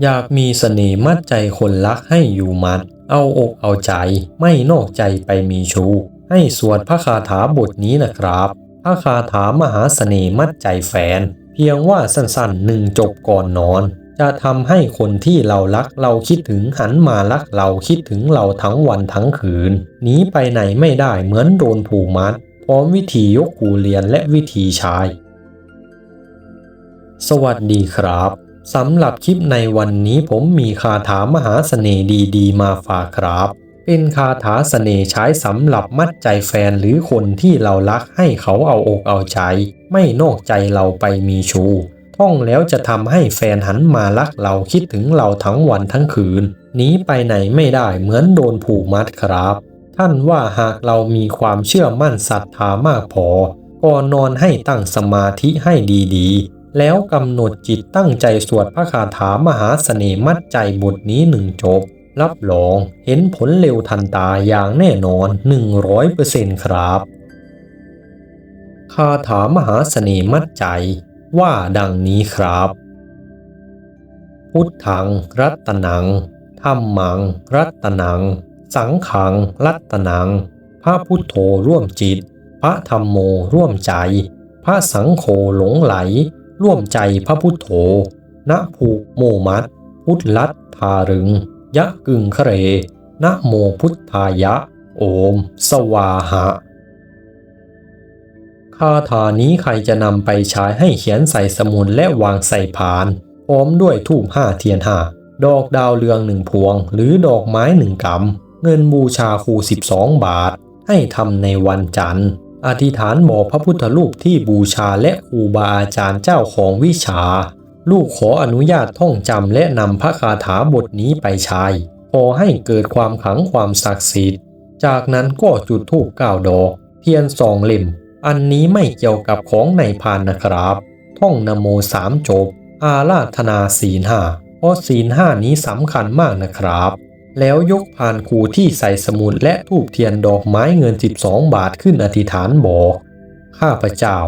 อยากมีเสน่ห์มัดใจคนรักให้อยู่มัด เอาอกเอาใจ ไม่นอกใจไปมีชู้ ให้สวดพระคาถาบทนี้นะครับ พระคาถามหาเสน่ห์มัดใจแฟน เพียงว่าสั้นๆหนึ่งจบก่อนนอน จะทำให้คนที่เรารักเราคิดถึงหันมารักเราคิดถึงเราทั้งวันทั้งคืนหนีไปไหนไม่ได้เหมือนโดนผูกมัด พร้อมวิธียกหูเรียนและวิธีชายสวัสดีครับ สำหรับคลิปในวันนี้ผมมีคาถามหาเสน่ห์ดีๆ มาฝากครับ เป็นคาถาเสน่ห์ใช้สำหรับมัดใจแฟนหรือคนที่เรารักให้เขาเอาอกเอาใจ ไม่นอกใจเราไปมีชู้ท่องแล้วจะทำให้แฟนหันมารักเราคิดถึงเราทั้งวันทั้งคืนหนีไปไหนไม่ได้เหมือนโดนผูกมัดครับ ท่านว่าหากเรามีความเชื่อมั่นศรัทธามากพอก่อนนอนให้ตั้งสมาธิให้ดีๆ แล้วกำหนดจิตตั้งใจสวดพระคาถามหาเสน่มัดใจบทนี้หนึ่งจบ รับรองเห็นผลเร็วทันตาอย่างแน่นอน 100%ครับ คาถามหาเสน่มัดใจว่าดังนี้ครับ พุทธัง รัตนังธรรมัง รัตนัง สังขัง รัตนัง พระพุทโธร่วมจิต พระธรรมโมร่วมใจ พระสังโฆหลงไหล ร่วมใจพระพุทโธณภูโมมัตพุทธลัตทารึง ยะกึงเคเรนะโมพุทธายะ โอม สวาหะ คาถานี้ใครจะนำไปใช้ให้เขียนใส่สมุดและวางใส่ผานพร้อมด้วยทูบห้าเทียนห้าดอกดาวเรืองหนึ่งพวง หรือดอกไม้หนึ่งกำเงินบูชาครู 12 บาท ให้ทำในวันจันทร์ อธิษฐานบอกพระพุทธรูปที่บูชาและครูบาอาจารย์เจ้าของวิชา ลูกขออนุญาตท่องจำและนำพระคาถาบทนี้ไปใช้ขอให้เกิดความขลังความศักดิ์สิทธิ์ จากนั้นก็จุดธูปเก้าดอก เทียนสองเล่ม อันนี้ไม่เกี่ยวกับของในพานนะครับ ท่องนโมสามจบ อาราธนาศีลห้าเพราะศีลห้านี้สำคัญมากนะครับ แล้วยกพานคูที่ใส่สมุดและทูบเทียนดอกไม้เงิน 12 บาทขึ้นอธิษฐานบอก ข้าพเจ้า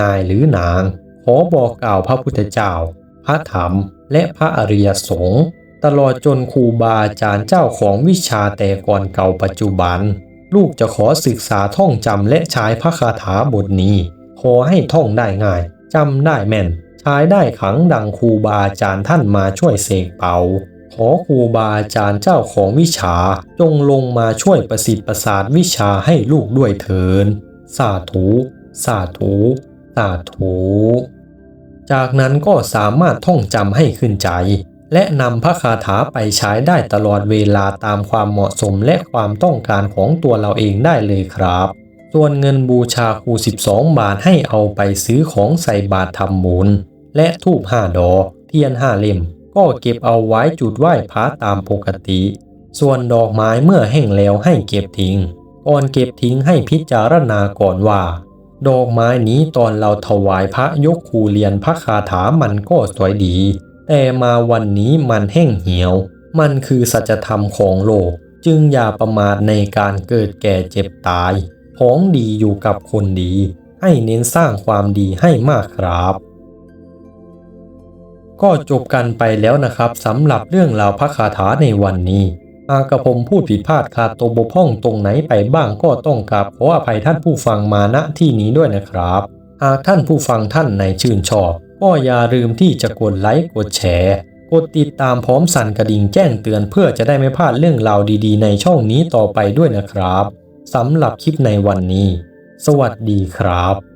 นายหรือนาง ขอบอกกล่าวพระพุทธเจ้า พระธรรม และพระอริยสงฆ์ตลอดจนครูบาอาจารย์เจ้าของวิชาแต่ก่อนเก่าปัจจุบัน ลูกจะขอศึกษาท่องจำและใช้พระคาถาบทนี้ ขอให้ท่องได้ง่ายจำได้แม่นใช้ได้ขังดังครูบาอาจารย์ท่านมาช่วยเสกเป่า ขอครูบาอาจารย์เจ้าของวิชาจงลงมาช่วยประสิทธิ์ประสาทวิชาให้ลูกด้วยเถินสาธุ สาธุ สาธุ จากนั้นก็สามารถท่องจำให้ขึ้นใจ และนำพระคาถาไปใช้ได้ตลอดเวลาตามความเหมาะสมและความต้องการของตัวเราเองได้เลยครับ ส่วนเงินบูชาครู 12 บาทให้เอาไปซื้อของใส่บาตรทำบุญและทูบห้าดอกเทียนห้าเล่ม ก็เก็บเอาไว้จุดไหว้พระตามปกติ ส่วนดอกไม้เมื่อแห้งแล้วให้เก็บทิ้ง ก่อนเก็บทิ้งให้พิจารณาก่อนว่า ดอกไม้นี้ตอนเราถวายพระยกคูเรียนพระคาถามันก็สวยดี แต่มาวันนี้มันแห้งเหี่ยว มันคือสัจธรรมของโลก จึงอย่าประมาทในการเกิดแก่เจ็บตาย ของดีอยู่กับคนดี ให้เน้นสร้างความดีให้มากครับ ก็จบกันไปแล้วนะครับสำหรับเรื่องราวพระคาถาในวันนี้หากกระผมพูดผิดพลาดขาดตัวบกพร่องตรงไหนไปบ้างก็ต้องกราบขออภัยท่านผู้ฟังมาณที่นี้ด้วยนะครับ หากท่านผู้ฟังท่านไหนชื่นชอบ ก็อย่าลืมที่จะกดไลค์กดแชร์ กดติดตามพร้อมสั่นกระดิ่งแจ้งเตือนเพื่อจะได้ไม่พลาดเรื่องราวดีๆ ในช่องนี้ต่อไปด้วยนะครับสำหรับคลิปในวันนี้ สวัสดีครับ